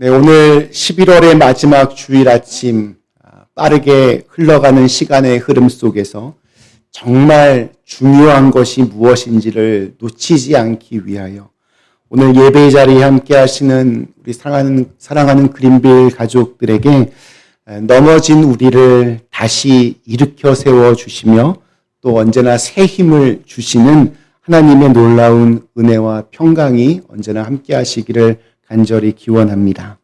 네, 오늘 11월의 마지막 주일 아침 아, 빠르게 흘러가는 시간의 흐름 속에서 정말 중요한 것이 무엇인지를 놓치지 않기 위하여 오늘 예배의 자리에 함께 하시는 우리 사랑하는, 사랑하는 그린빌 가족들에게 넘어진 우리를 다시 일으켜 세워 주시며 또 언제나 새 힘을 주시는 하나님의 놀라운 은혜와 평강이 언제나 함께 하시기를 간절히 기원합니다.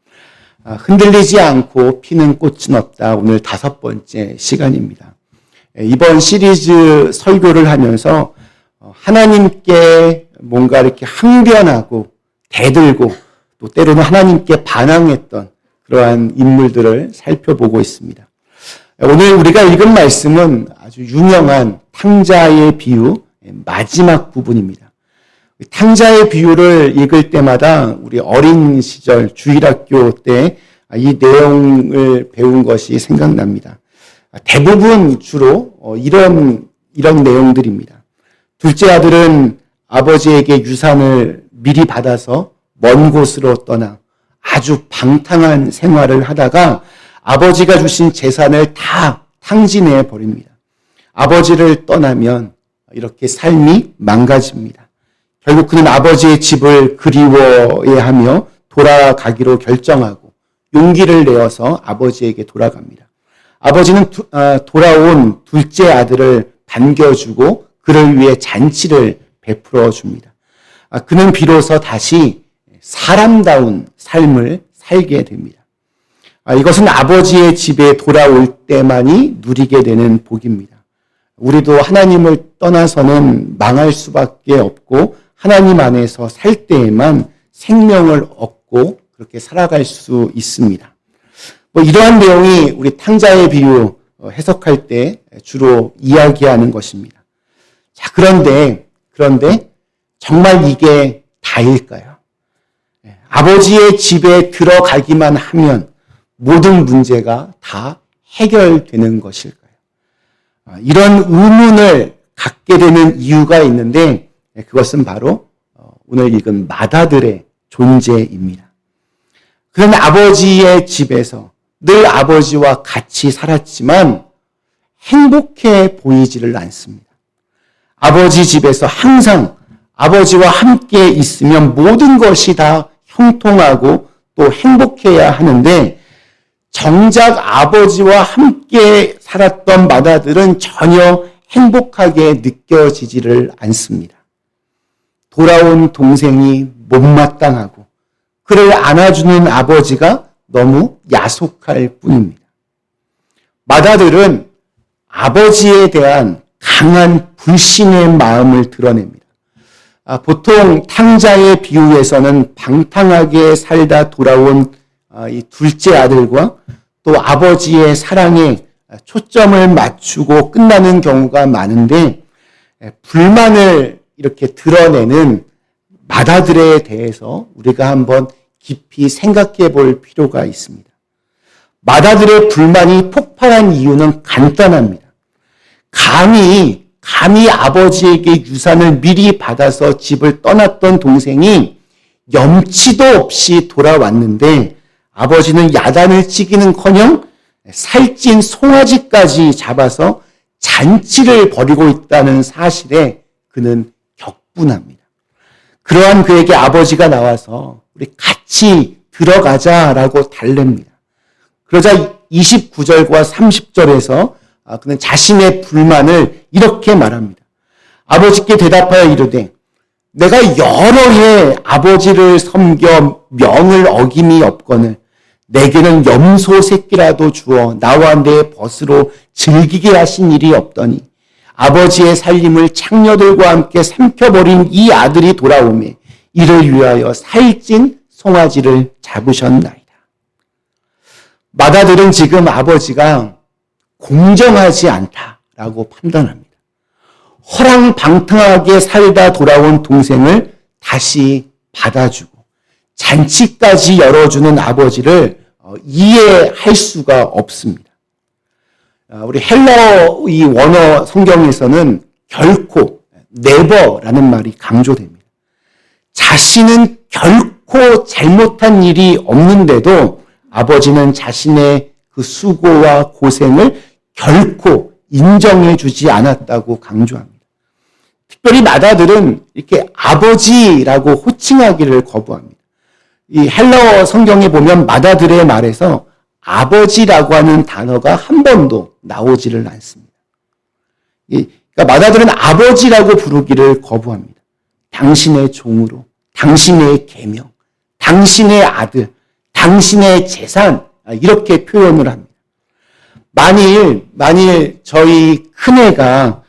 아, 흔들리지 않고 피는 꽃은 없다. 오늘 다섯 번째 시간입니다. 예, 이번 시리즈 설교를 하면서 어, 하나님께 뭔가 이렇게 항변하고 대들고 또 때로는 하나님께 반항했던 그러한 인물들을 살펴보고 있습니다. 오늘 우리가 읽은 말씀은 아주 유명한 탕자의 비유 마지막 부분입니다. 탕자의 비유를 읽을 때마다 우리 어린 시절 주일학교 때 이 내용을 배운 것이 생각납니다. 대부분 주로 어, 이런 이런 내용들입니다. 둘째 아들은 아버지에게 유산을 미리 받아서 먼 곳으로 떠나 아주 방탕한 생활을 하다가 아버지가 주신 재산을 다 탕진해 버립니다. 아버지를 떠나면 이렇게 삶이 망가집니다. 결국 그는 아버지의 집을 그리워해하며 돌아가기로 결정하고 용기를 내어서 아버지에게 돌아갑니다. 아버지는 두, 아, 돌아온 둘째 아들을 반겨주고 그를 위해 잔치를 베풀어 줍니다. 아, 그는 비로소 다시 사람다운 삶을 살게 됩니다. 아, 이것은 아버지의 집에 돌아올 때만이 누리게 되는 복입니다. 우리도 하나님을 떠나서는 망할 수밖에 없고 하나님 안에서 살 때에만 생명을 얻고 그렇게 살아갈 수 있습니다. 뭐 이러한 내용이 우리 탕자의 비유 어, 해석할 때 주로 이야기하는 것입니다. 자, 그런데, 그런데 정말 이게 다일까요? 예, 아버지의 집에 들어가기만 하면 모든 문제가 다 해결되는 것일까요? 아, 이런 의문을 갖게 되는 이유가 있는데 네, 그것은 바로 어, 오늘 읽은 마다들의 존재입니다. 그런 아버지의 집에서 늘 아버지와 같이 살았지만 행복해 보이지를 않습니다. 아버지 집에서 항상 아버지와 함께 있으면 모든 것이 다 형통하고 또 행복해야 하는데 정작 아버지와 함께 살았던 마다들은 전혀 행복하게 느껴지지를 않습니다. 돌아온 동생이 못마땅하고 그를 안아주는 아버지가 너무 야속할 뿐입니다. 마다들은 아버지에 대한 강한 불신의 마음을 드러냅니다. 아, 보통 탕자의 비유에서는 방탕하게 살다 돌아온 아, 이 둘째 아들과 또 아버지의 사랑에 초점을 맞추고 끝나는 경우가 많은데 불만을 이렇게 드러내는 마다들에 대해서 우리가 한번 깊이 생각해 볼 필요가 있습니다. 마다들의 불만이 폭발한 이유는 간단합니다. 감히, 감히 아버지에게 유산을 미리 받아서 집을 떠났던 동생이 염치도 없이 돌아왔는데 아버지는 야단을 치기는 커녕 살찐 송아지까지 잡아서 잔치를 벌이고 있다는 사실에 그는 격 분합니다. 그러한 그에게 아버지가 나와서 우리 같이 들어가자라고 달랩니다. 그러자 29절과 30절에서 아, 그는 자신의 불만을 이렇게 말합니다. 아버지께 대답하여 이르되 내가 여러 해 아버지를 섬겨 명을 어김이 없거늘 내게는 염소 새끼라도 주어 나와 내 벗으로 즐기게 하신 일이 없더니 아버지의 살림을 창녀들과 함께 삼켜버린 이 아들이 돌아오매 이를 위하여 살찐 송아지를 잡으셨나이다. 마다들은 지금 아버지가 공정하지 않다라고 판단합니다. 허랑방탕하게 살다 돌아온 동생을 다시 받아주고 잔치까지 열어주는 아버지를 어, 이해할 수가 없습니다. 아, 우리 헬러 이 원어 성경에서는 결코 never라는 말이 강조됩니다. 자신은 결코 잘못한 일이 없는데도 아버지는 자신의 그 수고와 고생을 결코 인정해 주지 않았다고 강조합니다. 특별히 마다들은 이렇게 아버지라고 호칭하기를 거부합니다. 이 헬라어 성경에 보면 마다들의 말에서 아버지라고 하는 단어가 한 번도 나오지를 않습니다. 그러니까 마다들은 아버지라고 부르기를 거부합니다. 당신의 종으로, 당신의 계명, 당신의 아들, 당신의 재산 이렇게 표현을 합니다. 만일 만일 저희 큰애가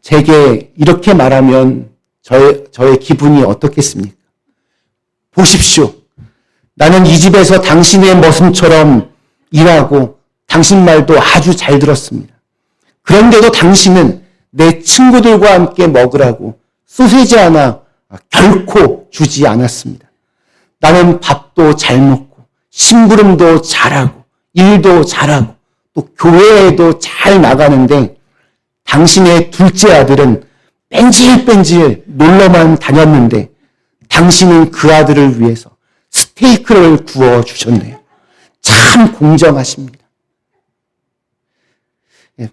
제게 이렇게 말하면 저의 저의 기분이 어떻겠습니까? 보십시오. 나는 이 집에서 당신의 모습처럼 일하고 당신 말도 아주 잘 들었습니다. 그런데도 당신은 내 친구들과 함께 먹으라고 소세지 하나 결코 주지 않았습니다. 나는 밥도 잘 먹고 심부름도 잘하고 일도 잘하고 또 교회에도 잘 나가는데 당신의 둘째 아들은 뺀질뺀질 놀러만 다녔는데 당신은 그 아들을 위해서 스테이크를 구워 주셨네요. 참 공정하십니다. 예,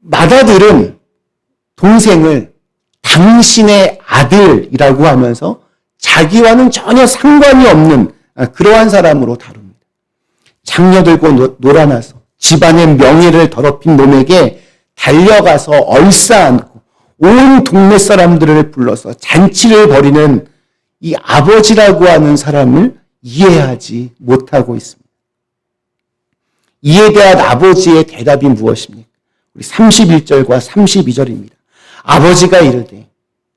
마다들은 동생을 당신의 아들이라고 하면서 자기와는 전혀 상관이 없는 아, 그러한 사람으로 다룹니다. 장녀 들고 놀아나서 집안의 명예를 더럽힌 놈에게 달려가서 얼싸안고 온 동네 사람들을 불러서 잔치를 벌이는 이 아버지라고 하는 사람을 이해하지 못하고 있습니다. 이에 대한 아버지의 대답이 무엇입니까? 우리 31절과 32절입니다. 아버지가 이르되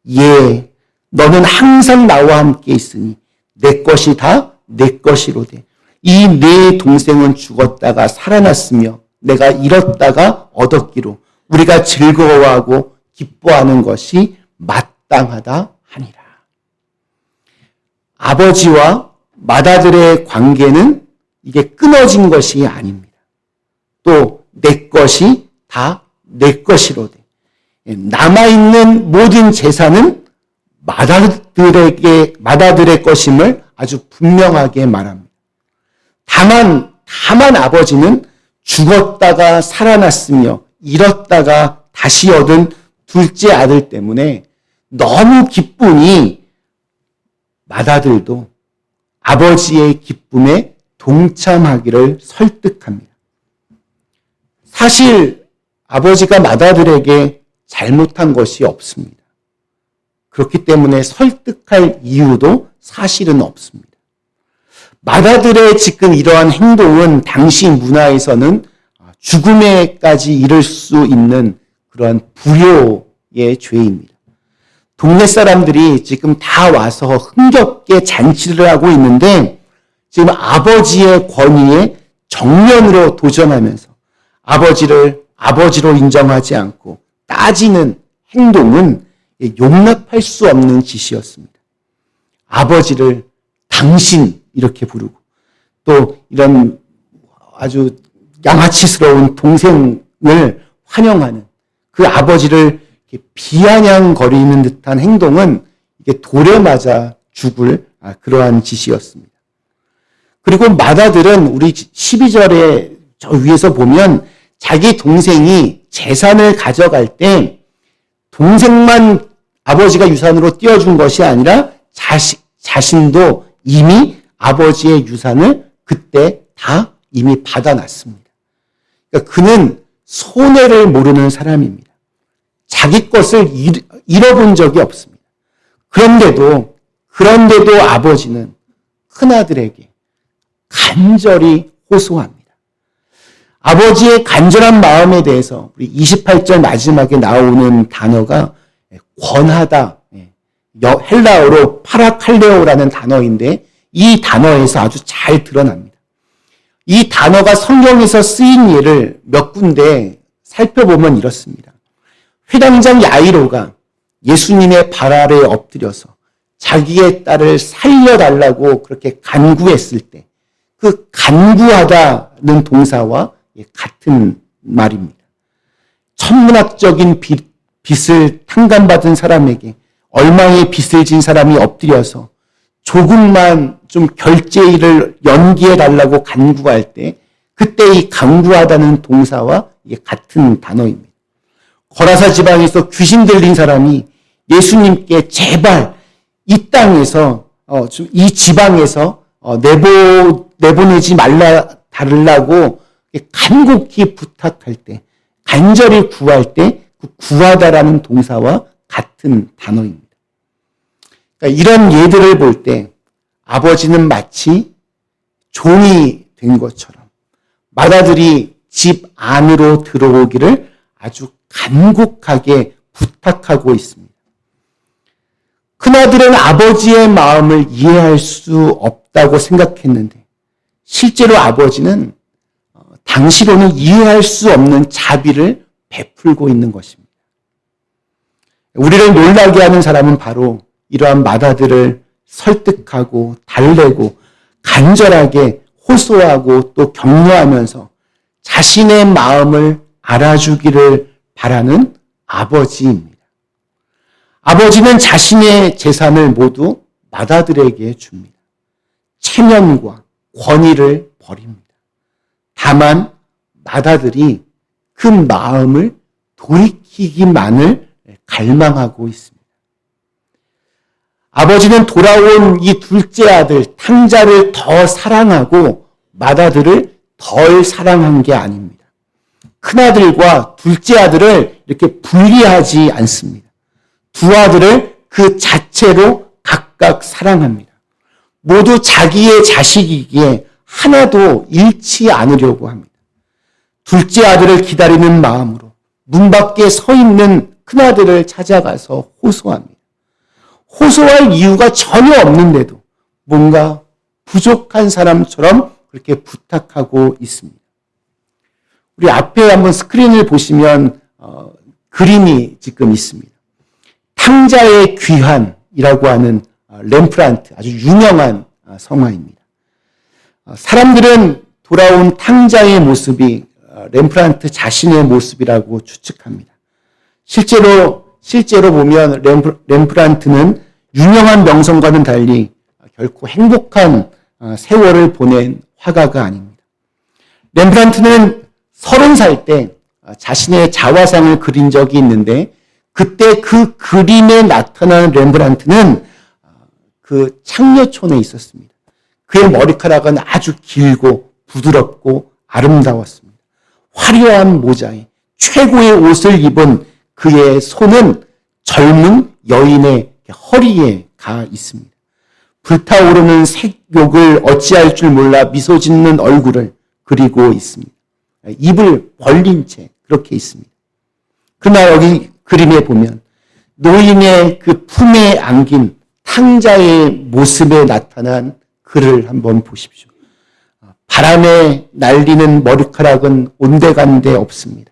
예 너는 항상 나와 함께 있으니 내 것이 다 내 것이로되 이 내 동생은 죽었다가 살아났으며 내가 잃었다가 얻었기로 우리가 즐거워하고 기뻐하는 것이 마땅하다 하니라. 아버지와 맏아들의 관계는 이게 끊어진 것이 아닙니다. 또 내 것이 다 내 것이로되 남아 있는 모든 재산은 맏아들에게 맏아들의 것임을 아주 분명하게 말합니다. 다만 다만 아버지는 죽었다가 살아났으며 잃었다가 다시 얻은 둘째 아들 때문에 너무 기쁘니 맏아들도 아버지의 기쁨에 동참하기를 설득합니다. 사실 아버지가 맏아들에게 잘못한 것이 없습니다. 그렇기 때문에 설득할 이유도 사실은 없습니다. 맏아들의 지금 이러한 행동은 당시 문화에서는 죽음에까지 이를 수 있는 그러한 불효의 죄입니다. 동네 사람들이 지금 다 와서 흥겹게 잔치를 하고 있는데 지금 아버지의 권위에 정면으로 도전하면서 아버지를 아버지로 인정하지 않고 따지는 행동은 용납할 수 없는 짓이었습니다. 아버지를 당신 이렇게 부르고 또 이런 아주 양아치스러운 동생을 환영하는 그 아버지를 비아냥거리는 듯한 행동은 이게 돌에 맞아 죽을 아, 그러한 짓이었습니다. 그리고 마다들은 우리 12절에 저 위에서 보면 자기 동생이 재산을 가져갈 때 동생만 아버지가 유산으로 띄워준 것이 아니라 자시, 자신도 이미 아버지의 유산을 그때 다 이미 받아놨습니다. 그러니까 그는 손해를 모르는 사람입니다. 자기 것을 잃어본 적이 없습니다. 그런데도, 그런데도 아버지는 큰아들에게 간절히 호소합니다. 아버지의 간절한 마음에 대해서 우리 28절 마지막에 나오는 단어가 권하다. 예, 헬라어로 파라칼레오라는 단어인데 이 단어에서 아주 잘 드러납니다. 이 단어가 성경에서 쓰인 예를 몇 군데 살펴보면 이렇습니다. 회당장 야이로가 예수님의 발 아래에 엎드려서 자기의 딸을 살려달라고 그렇게 간구했을 때 그 간구하다는 동사와 같은 말입니다. 천문학적인 빚, 을 탕감받은 사람에게 얼마의 빚을 진 사람이 엎드려서 조금만 좀 결제일을 연기해 달라고 간구할 때 그때 이 간구하다는 동사와 같은 단어입니다. 거라사 지방에서 귀신 들린 사람이 예수님께 제발 이 땅에서 어, 이 지방에서 어, 내보 내보내지 말라 달라고 간곡히 부탁할 때 간절히 구할 때 그 구하다라는 동사와 같은 단어입니다. 그러니까 이런 예들을 볼 때 아버지는 마치 종이 된 것처럼 마다들이 집 안으로 들어오기를 아주 간곡하게 부탁하고 있습니다. 큰아들은 아버지의 마음을 이해할 수 없다고 생각했는데 실제로 아버지는 어, 당시로는 이해할 수 없는 자비를 베풀고 있는 것입니다. 우리를 놀라게 하는 사람은 바로 이러한 마다들을 설득하고 달래고 간절하게 호소하고 또 격려하면서 자신의 마음을 알아주기를 바라는 아버지입니다. 아버지는 자신의 재산을 모두 마다들에게 줍니다. 체면과 권위를 버립니다. 다만 마다들이 그 마음을 돌이키기만을 갈망하고 있습니다. 아버지는 돌아온 이 둘째 아들 탕자를 더 사랑하고 마다들을 덜 사랑한 게 아닙니다. 큰아들과 둘째 아들을 이렇게 분리하지 않습니다. 두 아들을 그 자체로 각각 사랑합니다. 모두 자기의 자식이기에 하나도 잃지 않으려고 합니다. 둘째 아들을 기다리는 마음으로 문 밖에 서 있는 큰아들을 찾아가서 호소합니다. 호소할 이유가 전혀 없는데도 뭔가 부족한 사람처럼 그렇게 부탁하고 있습니다. 우리 앞에 한번 스크린을 보시면 어, 그림이 지금 있습니다. 탕자의 귀환이라고 하는 어, 렘프란트 아주 유명한 어, 성화입니다. 어, 사람들은 돌아온 탕자의 모습이 렘프란트 자신의 모습이라고 추측합니다. 실제로 실제로 보면 렘프, 란트는 유명한 명성과는 달리 결코 행복한 세월을 보낸 화가가 아닙니다. 렘프란트는 서른 살 때 자신의 자화상을 그린 적이 있는데 그때 그 그림에 나타나는 렘브란트는 그 창녀촌에 있었습니다. 그의 머리카락은 아주 길고 부드럽고 아름다웠습니다. 화려한 모자에 최고의 옷을 입은 그의 손은 젊은 여인의 허리에 가 있습니다. 불타오르는 색욕을 어찌할 줄 몰라 미소 짓는 얼굴을 그리고 있습니다. 입을 벌린 채 그렇게 있습니다. 그러나 여기 그림에 보면 노인의 그 품에 안긴 탕자의 모습에 나타난 글을 한번 보십시오. 바람에 날리는 머리카락은 온데간데 없습니다.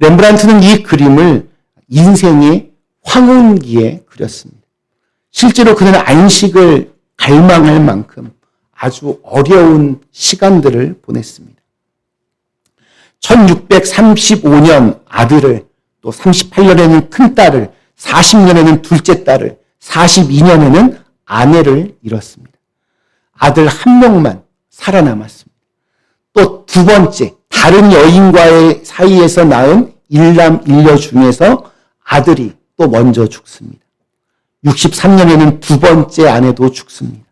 렘브란트는 이 그림을 인생의 황혼기에 그렸습니다. 실제로 그는 안식을 갈망할 만큼 아주 어려운 시간들을 보냈습니다. 1635년 아들을 또 38년에는 큰 딸을, 40년에는 둘째 딸을, 42년에는 아내를 잃었습니다. 아들 한 명만 살아남았습니다. 또 두 번째, 다른 여인과의 사이에서 낳은 일남 일녀 중에서 아들이 또 먼저 죽습니다. 63년에는 두 번째 아내도 죽습니다.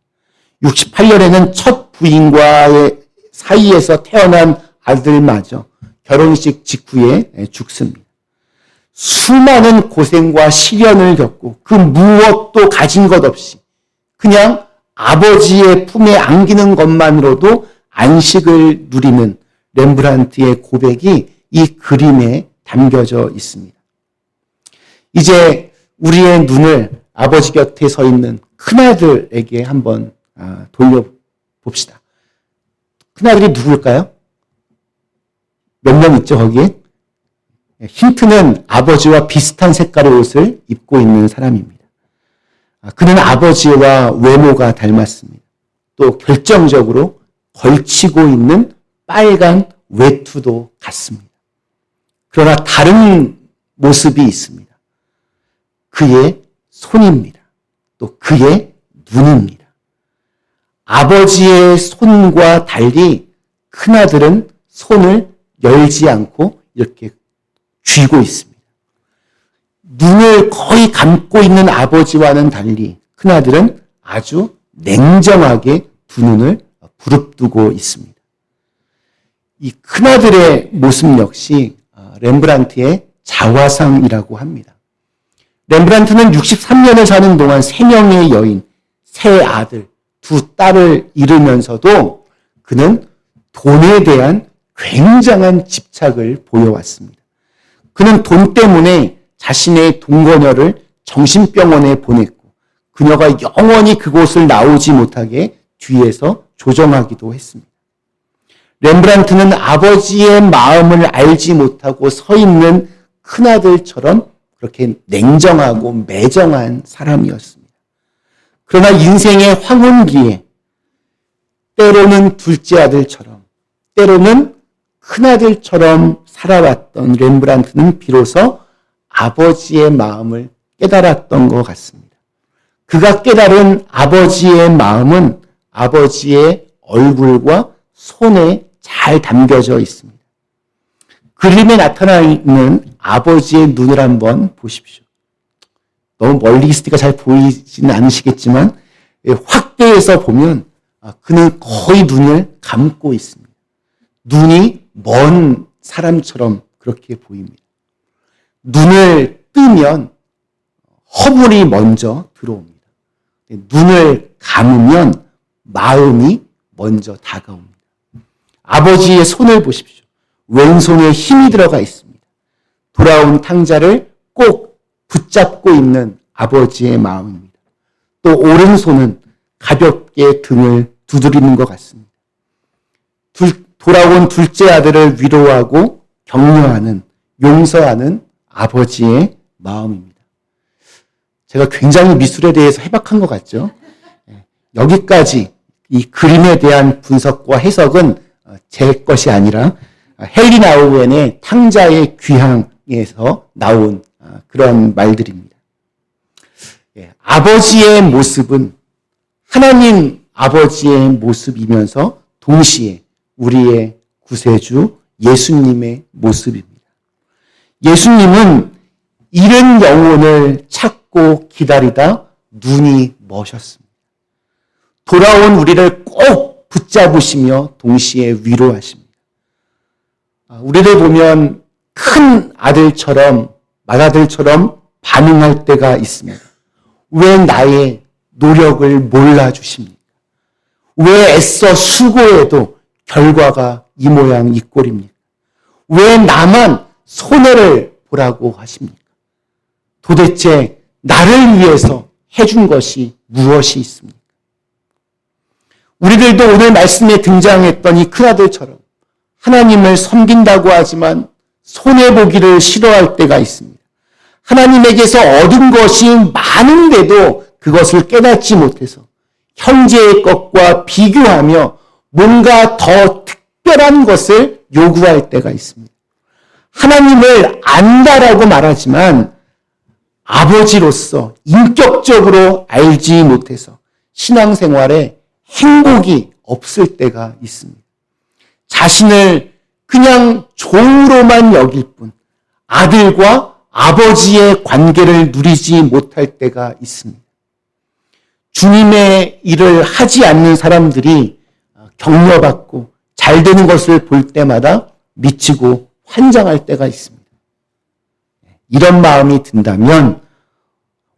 68년에는 첫 부인과의 사이에서 태어난 아들마저 결혼식 직후에 죽습니다. 수많은 고생과 시련을 겪고 그 무엇도 가진 것 없이 그냥 아버지의 품에 안기는 것만으로도 안식을 누리는 렘브란트의 고백이 이 그림에 담겨져 있습니다. 이제 우리의 눈을 아버지 곁에 서 있는 큰아들에게 한번 아, 돌려봅시다. 큰아들이 누굴까요? 몇 명 있죠, 거기에? 힌트는 아버지와 비슷한 색깔의 옷을 입고 있는 사람입니다. 아, 그는 아버지와 외모가 닮았습니다. 또 결정적으로 걸치고 있는 빨간 외투도 같습니다. 그러나 다른 모습이 있습니다. 그의 손입니다. 또 그의 눈입니다. 아버지의 손과 달리 큰아들은 손을 열지 않고 이렇게 쥐고 있습니다. 눈을 거의 감고 있는 아버지와는 달리 큰아들은 아주 냉정하게 두 눈을 부릅뜨고 있습니다. 이 큰아들의 모습 역시 아, 렘브란트의 자화상이라고 합니다. 렘브란트는 63년을 사는 동안 세 명의 여인, 세 아들, 두 딸을 잃으면서도 그는 돈에 대한 굉장한 집착을 보여왔습니다. 그는 돈 때문에 자신의 동거녀를 정신병원에 보냈고 그녀가 영원히 그곳을 나오지 못하게 뒤에서 조정하기도 했습니다. 렘브란트는 아버지의 마음을 알지 못하고 서 있는 큰아들처럼 그렇게 냉정하고 매정한 사람이었습니다. 그러나 인생의 황혼기에 때로는 둘째 아들처럼 때로는 큰아들처럼 살아왔던 렘브란트는 비로소 아버지의 마음을 깨달았던 것 같습니다. 그가 깨달은 아버지의 마음은 아버지의 얼굴과 손에 잘 담겨져 있습니다. 그림에 나타나 있는 아버지의 눈을 한번 보십시오. 너무 멀리 있으니까 잘 보이지는 않으시겠지만 확대해서 보면 아, 그는 거의 눈을 감고 있습니다. 눈이 먼 사람처럼 그렇게 보입니다. 눈을 뜨면 허물이 먼저 들어옵니다. 눈을 감으면 마음이 먼저 다가옵니다. 아버지의 손을 보십시오. 왼손에 힘이 들어가 있습니다. 돌아온 탕자를 꼭 붙잡고 있는 아버지의 마음입니다. 또 오른손은 가볍게 등을 두드리는 것 같습니다. 둘, 돌아온 둘째 아들을 위로하고 격려하는, 용서하는 아버지의 마음입니다. 제가 굉장히 미술에 대해서 해박한 것 같죠? 예, 여기까지 이 그림에 대한 분석과 해석은 어, 제 것이 아니라 헨리 나우엔의 탕자의 귀향에서 나온 어, 그런 말들입니다. 예, 아버지의 모습은 하나님 아버지의 모습이면서 동시에 우리의 구세주 예수님의 모습입니다. 예수님은 이른 영혼을 찾고 기다리다 눈이 머셨습니다. 돌아온 우리를 꼭 붙잡으시며 동시에 위로하십니다. 아, 우리를 보면 큰 아들처럼, 맏아들처럼 반응할 때가 있습니다. 왜 나의 노력을 몰라주십니까? 왜 애써 수고해도 결과가 이 모양 이 꼴입니까? 왜 나만 손해를 보라고 하십니까? 도대체 나를 위해서 해준 것이 무엇이 있습니까? 우리들도 오늘 말씀에 등장했던 이 큰아들처럼 하나님을 섬긴다고 하지만 손해보기를 싫어할 때가 있습니다. 하나님에게서 얻은 것이 많은데도 그것을 깨닫지 못해서 형제의 것과 비교하며 뭔가 더 특별한 것을 요구할 때가 있습니다. 하나님을 안다라고 말하지만 아버지로서 인격적으로 알지 못해서 신앙생활에 행복이 없을 때가 있습니다. 자신을 그냥 종으로만 여길 뿐 아들과 아버지의 관계를 누리지 못할 때가 있습니다. 주님의 일을 하지 않는 사람들이 격려받고 잘 되는 것을 볼 때마다 미치고 환장할 때가 있습니다. 이런 마음이 든다면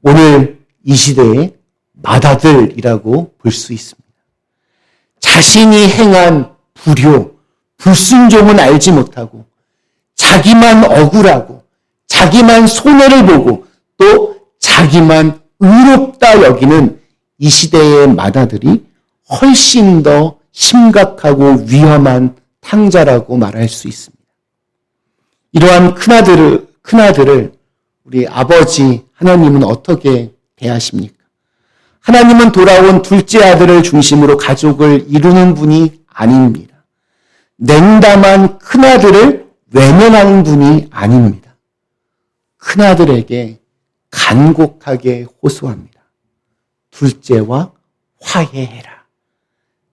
오늘 이 시대의 마다들이라고 볼 수 있습니다. 자신이 행한 불효, 불순종은 알지 못하고 자기만 억울하고 자기만 손해를 보고 또 자기만 의롭다 여기는 이 시대의 마다들이 훨씬 더 심각하고 위험한 탕자라고 말할 수 있습니다. 이러한 큰아들을, 큰아들을 우리 아버지 하나님은 어떻게 대하십니까? 하나님은 돌아온 둘째 아들을 중심으로 가족을 이루는 분이 아닙니다. 냉담한 큰아들을 외면하는 분이 아닙니다. 큰아들에게 간곡하게 호소합니다. 둘째와 화해해라.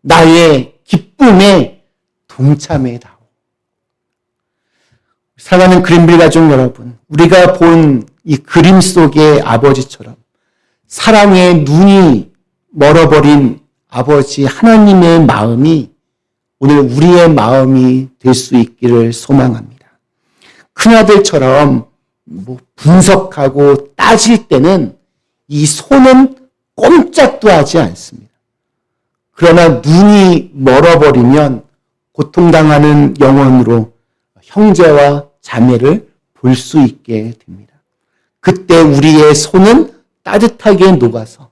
나의 기쁨에 동참해다오. 사랑하는 그린빌 가족 여러분, 우리가 본 이 그림 속의 아버지처럼 사랑의 눈이 멀어버린 아버지 하나님의 마음이 오늘 우리의 마음이 될 수 있기를 소망합니다. 큰아들처럼 뭐 분석하고 따질 때는 이 손은 꼼짝도 하지 않습니다. 그러나 눈이 멀어버리면 고통당하는 영혼으로 형제와 자매를 볼 수 있게 됩니다. 그때 우리의 손은 따뜻하게 녹아서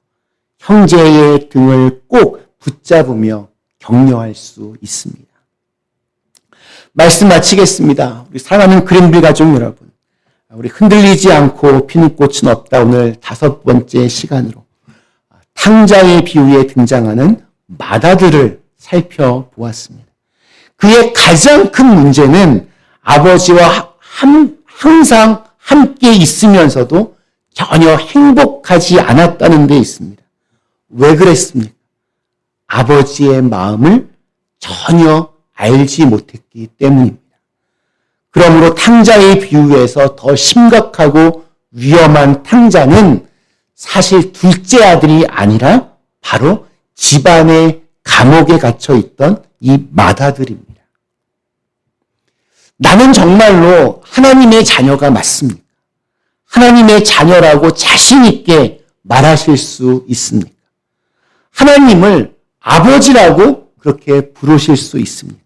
형제의 등을 꼭 붙잡으며 격려할 수 있습니다. 말씀 마치겠습니다. 우리 사랑하는 그린빌 가족 여러분. 우리 흔들리지 않고 피는 꽃은 없다. 오늘 다섯 번째 시간으로 탕자의 비유에 등장하는 마다들을 살펴보았습니다. 그의 가장 큰 문제는 아버지와 함, 항상 함께 있으면서도 전혀 행복하지 않았다는 데 있습니다. 왜 그랬습니까? 아버지의 마음을 전혀 알지 못했기 때문입니다. 그러므로 탕자의 비유에서 더 심각하고 위험한 탕자는 사실 둘째 아들이 아니라 바로 집안의 감옥에 갇혀 있던 이 마다들입니다. 나는 정말로 하나님의 자녀가 맞습니까? 하나님의 자녀라고 자신있게 말하실 수 있습니까? 하나님을 아버지라고 그렇게 부르실 수 있습니다.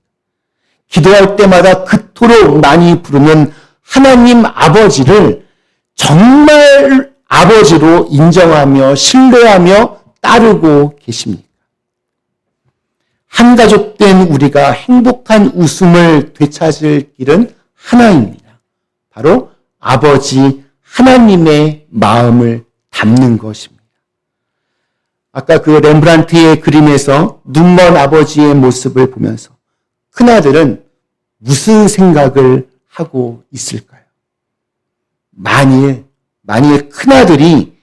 기도할 때마다 그토록 많이 부르는 하나님 아버지를 정말 아버지로 인정하며 신뢰하며 따르고 계십니까? 한 가족된 우리가 행복한 웃음을 되찾을 길은 하나입니다. 바로 아버지 하나님의 마음을 담는 것입니다. 아까 그 렘브란트의 그림에서 눈먼 아버지의 모습을 보면서 큰아들은 무슨 생각을 하고 있을까요? 만일, 만일 큰아들이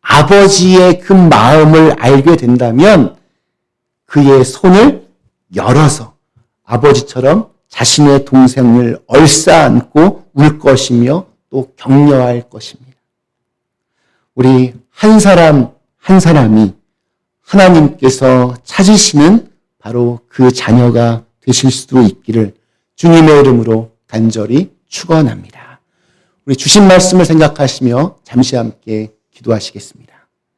아버지의 그 마음을 알게 된다면 그의 손을 열어서 아버지처럼 자신의 동생을 얼싸안고 울 것이며 또 격려할 것입니다. 우리 한 사람 한 사람이 하나님께서 찾으시는 바로 그 자녀가 되실 수 있기를 주님의 이름으로 간절히 축원합니다. 우리 주신 말씀을 생각하시며 잠시 함께 기도하시겠습니다.